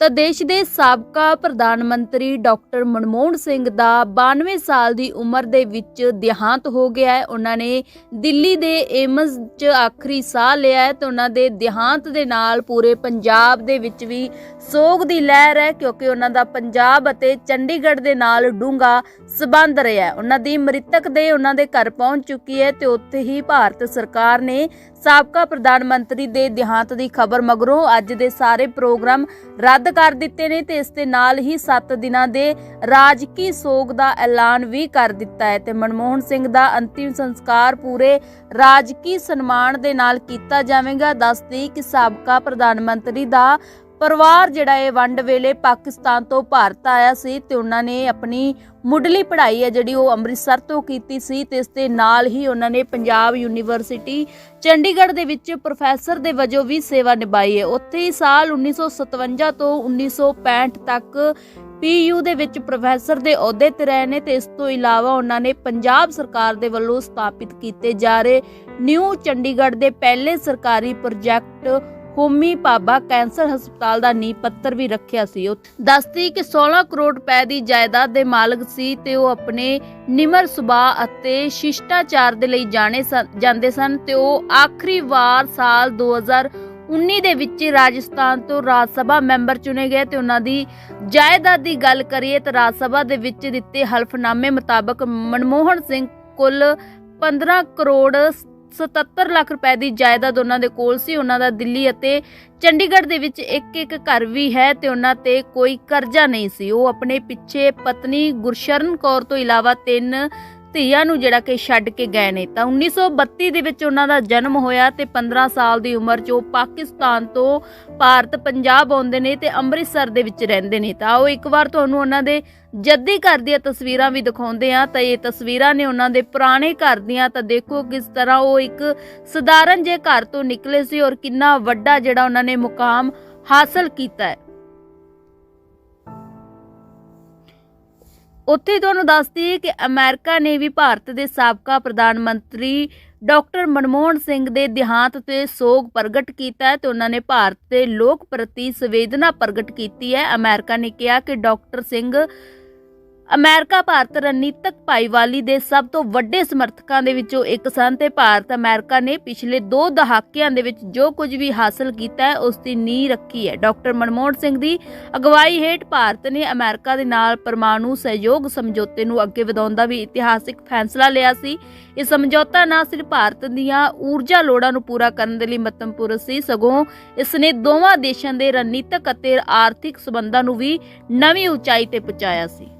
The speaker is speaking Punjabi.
ਤਾਂ ਦੇਸ਼ ਦੇ ਸਾਬਕਾ ਪ੍ਰਧਾਨ ਮੰਤਰੀ ਡਾਕਟਰ ਮਨਮੋਹਨ ਸਿੰਘ ਦਾ 92 ਸਾਲ ਦੀ ਉਮਰ ਦੇ ਵਿੱਚ ਦੇਹਾਂਤ ਹੋ ਗਿਆ ਹੈ। ਉਹਨਾਂ ਨੇ ਦਿੱਲੀ ਦੇ ਏਮਜ਼ 'ਚ ਆਖਰੀ ਸਾਹ ਲਿਆ ਹੈ ਤੇ ਉਹਨਾਂ ਦੇ ਦੇਹਾਂਤ ਦੇ ਨਾਲ ਪੂਰੇ ਪੰਜਾਬ ਦੇ ਵਿੱਚ ਵੀ ਸੋਗ ਦੀ ਲਹਿਰ ਹੈ ਕਿਉਂਕਿ ਉਹਨਾਂ ਦਾ ਪੰਜਾਬ ਅਤੇ ਚੰਡੀਗੜ੍ਹ ਦੇ ਨਾਲ ਡੂੰਘਾ ਸਬੰਧ ਰਿਹਾ ਹੈ। ਉਹਨਾਂ ਦੀ ਮ੍ਰਿਤਕ ਦੇ ਉਹਨਾਂ ਦੇ ਘਰ ਪਹੁੰਚ ਚੁੱਕੀ ਹੈ ਤੇ ਉੱਥੇ ਹੀ ਭਾਰਤ ਸਰਕਾਰ ਨੇ ਸਾਬਕਾ ਪ੍ਰਧਾਨ ਮੰਤਰੀ ਦੇ ਦੇਹਾਂਤ ਦੀ ਖਬਰ ਮਗਰੋਂ ਅੱਜ ਦੇ ਸਾਰੇ ਪ੍ਰੋਗਰਾਮ ਰੱਦ ਕਰ ਦਿੱਤੇ ਨੇ ਤੇ ਇਸ ਦੇ ਨਾਲ ਹੀ 7 ਦਿਨਾਂ ਦੇ ਰਾਜਕੀ ਸੋਗ ਦਾ ਐਲਾਨ ਵੀ ਕਰ ਦਿੱਤਾ ਹੈ ਤੇ ਮਨਮੋਹਨ ਸਿੰਘ ਦਾ ਅੰਤਿਮ ਸੰਸਕਾਰ ਪੂਰੇ ਰਾਜਕੀ ਸਨਮਾਨ ਦੇ ਨਾਲ ਕੀਤਾ ਜਾਵੇਗਾ। ਦੱਸਦੀ ਕਿ ਸਾਬਕਾ ਪ੍ਰਧਾਨ ਮੰਤਰੀ ਦਾ ਪਰਿਵਾਰ ਜਿਹੜਾ ਇਹ ਵੰਡ ਵੇਲੇ ਪਾਕਿਸਤਾਨ ਤੋਂ ਭਾਰਤ ਆਇਆ ਸੀ ਤੇ ਉਹਨਾਂ ਨੇ ਆਪਣੀ ਮੁੱਢਲੀ ਪੜ੍ਹਾਈ ਹੈ ਜਿਹੜੀ ਉਹ ਅੰਮ੍ਰਿਤਸਰ ਤੋਂ ਕੀਤੀ ਸੀ ਤੇ ਇਸ ਦੇ ਨਾਲ ਹੀ ਉਹਨਾਂ ਨੇ ਪੰਜਾਬ ਯੂਨੀਵਰਸਿਟੀ ਚੰਡੀਗੜ੍ਹ ਦੇ ਵਿੱਚ ਪ੍ਰੋਫੈਸਰ ਦੇ ਵਜੋਂ ਵੀ ਸੇਵਾ ਨਿਭਾਈ ਹੈ। ਉੱਥੇ ਹੀ ਸਾਲ 1957 ਤੋਂ 1965 ਤੱਕ ਪੀਯੂ ਦੇ ਵਿੱਚ ਪ੍ਰੋਫੈਸਰ ਦੇ ਅਹੁਦੇ ਤੇ ਰਹੇ ਨੇ ਤੇ ਇਸ ਤੋਂ ਇਲਾਵਾ ਉਹਨਾਂ ਨੇ ਪੰਜਾਬ ਸਰਕਾਰ ਦੇ ਵੱਲੋਂ ਸਥਾਪਿਤ ਕੀਤੇ ਜਾ ਰਹੇ ਨਿਊ ਚੰਡੀਗੜ੍ਹ ਦੇ ਪਹਿਲੇ ਸਰਕਾਰੀ ਪ੍ਰੋਜੈਕਟ ਹੋਮੀ ਪਾਬਾ ਕੈਂਸਰ ਹਸਪਤਾਲ ਦਾ ਨੀਂਹ ਪੱਥਰ ਵੀ ਰੱਖਿਆ ਸੀ ਦੱਸਦੀ ਕਿ 16 ਕਰੋੜ ਰੁਪਏ ਦੀ ਜਾਇਦਾਦ ਦੇ ਮਾਲਕ ਸੀ ਤੇ ਉਹ ਆਪਣੇ ਨਿਮਰ ਸੁਭਾਅ ਅਤੇ ਸ਼ਿਸ਼ਟਾਚਾਰ ਦੇ ਲਈ ਜਾਣੇ ਜਾਂਦੇ ਸਨ ਤੇ ਉਹ ਆਖਰੀ ਵਾਰ ਸਾਲ 2019 ਦੇ ਵਿੱਚ ਰਾਜਸਥਾਨ ਤੋਂ ਰਾਜ ਸਭਾ ਮੈਂਬਰ ਚੁਣੇ ਗਏ ਤੇ ਉਹਨਾਂ ਦੀ ਜਾਇਦਾਦ ਦੀ ਗੱਲ ਕਰੀਏ ਤਾਂ ਰਾਜ ਸਭਾ ਦੇ ਵਿੱਚ ਦਿੱਤੇ ਹਲਫਨਾਮੇ ਮੁਤਾਬਕ ਮਨਮੋਹਨ ਸਿੰਘ ਕੁੱਲ 15 ਕਰੋੜ 77 ਲੱਖ ਰੁਪਏ ਦੀ ਜਾਇਦਾਦ ਉਹਨਾਂ ਦੇ ਕੋਲ ਸੀ, ਉਹਨਾਂ ਦਾ ਦਿੱਲੀ ਅਤੇ ਚੰਡੀਗੜ੍ਹ ਦੇ ਵਿੱਚ ਇੱਕ ਇੱਕ ਘਰ ਵੀ ਹੈ ਤੇ ਉਹਨਾਂ ਤੇ ਕੋਈ ਕਰਜ਼ਾ ਨਹੀਂ ਸੀ। ਉਹ ਆਪਣੇ ਪਿੱਛੇ ਪਤਨੀ ਗੁਰਸ਼ਰਨ ਕੌਰ ਤੋਂ ਇਲਾਵਾ ਤਿੰਨ ਧੀਆਂ ਨੂੰ ਜਿਹੜਾ ਕਿ ਛੱਡ ਕੇ ਗਏ ਨੇ। ਤਾਂ 1932 ਦੇ ਵਿੱਚ ਉਹਨਾਂ ਦਾ ਜਨਮ ਹੋਇਆ ਤੇ 15 ਸਾਲ ਦੀ ਉਮਰ 'ਚ ਉਹ ਪਾਕਿਸਤਾਨ ਤੋਂ ਭਾਰਤ ਪੰਜਾਬ ਆਉਂਦੇ ਨੇ ਤੇ ਅੰਮ੍ਰਿਤਸਰ ਦੇ ਵਿੱਚ ਰਹਿੰਦੇ ਨੇ। ਤਾਂ ਉਹ ਇੱਕ ਵਾਰ ਤੁਹਾਨੂੰ ਉਹਨਾਂ ਦੇ ਜੱਦੀ ਘਰ ਦੀਆਂ ਤਸਵੀਰਾਂ ਵੀ ਦਿਖਾਉਂਦੇ ਆ। ਤਾਂ ਇਹ ਤਸਵੀਰਾਂ ਨੇ ਉਹਨਾਂ ਦੇ ਪੁਰਾਣੇ ਘਰ ਦੀਆਂ। ਤਾਂ ਦੇਖੋ ਕਿਸ ਤਰ੍ਹਾਂ ਉਹ ਇੱਕ ਸਧਾਰਨ ਜੇ ਘਰ ਤੋਂ ਨਿਕਲੇ ਸੀ ਔਰ ਕਿੰਨਾ ਵੱਡਾ ਜਿਹੜਾ ਉਹਨਾਂ ਨੇ ਮੁਕਾਮ ਹਾਸਲ ਕੀਤਾ ਹੈ। ਉੱਥੇ ਤੁਹਾਨੂੰ ਦੱਸਦੀ ਕਿ ਅਮਰੀਕਾ ਨੇ ਵੀ ਭਾਰਤ ਦੇ ਸਾਬਕਾ ਪ੍ਰਧਾਨ ਮੰਤਰੀ ਡਾਕਟਰ ਮਨਮੋਹਨ ਸਿੰਘ ਦੇ ਦੇਹਾਂਤ ਤੇ ਸੋਗ ਪ੍ਰਗਟ ਕੀਤਾ ਹੈ ਤੇ ਉਹਨਾਂ ਨੇ ਭਾਰਤ ਦੇ ਲੋਕ ਪ੍ਰਤੀ ਸੰਵੇਦਨਾ ਪ੍ਰਗਟ ਕੀਤੀ ਹੈ। ਅਮਰੀਕਾ ਨੇ ਕਿਹਾ ਕਿ ਡਾਕਟਰ ਸਿੰਘ ਅਮਰੀਕਾ ਭਾਰਤ ਰਣਨੀਤਕ ਭਾਈਵਾਲੀ ਦੇ ਸਭ ਤੋਂ ਵੱਡੇ ਸਮਰਥਕਾਂ ਦੇ ਵਿੱਚੋਂ ਇੱਕ ਸਨ ਤੇ ਭਾਰਤ ਅਮਰੀਕਾ ਨੇ ਪਿਛਲੇ 2 ਦਹਾਕਿਆਂ ਦੇ ਵਿੱਚ ਜੋ ਕੁਝ ਵੀ ਹਾਸਲ ਕੀਤਾ ਹੈ, ਉਸ ਦੀ ਨੀਂਹ ਰੱਖੀ ਹੈ। ਡਾਕਟਰ ਮਨਮੋਹਨ ਸਿੰਘ ਦੀ ਅਗਵਾਈ ਹੇਠ ਭਾਰਤ ਨੇ ਅਮਰੀਕਾ ਦੇ ਨਾਲ ਪਰਮਾਣੂ ਸਹਿਯੋਗ ਸਮਝੌਤੇ ਨੂੰ ਅੱਗੇ ਵਧਾਉਣ ਦਾ ਵੀ ਇਤਿਹਾਸਿਕ ਫੈਸਲਾ ਲਿਆ ਸੀ। ਇਹ ਸਮਝੌਤਾ ਨਾ ਸਿਰਫ ਭਾਰਤ ਦੀਆਂ ਊਰਜਾ ਲੋੜਾਂ ਨੂੰ ਪੂਰਾ ਕਰਨ ਦੇ ਲਈ ਮਹੱਤਵਪੂਰਨ ਸੀ, ਸਗੋਂ ਇਸ ਨੇ ਦੋਵਾਂ ਦੇਸ਼ਾਂ ਦੇ ਰਣਨੀਤਕ ਅਤੇ ਆਰਥਿਕ ਸਬੰਧਾਂ ਨੂੰ ਵੀ ਨਵੀਂ ਉਚਾਈ ਤੇ ਪਹੁੰਚਾਇਆ ਸੀ।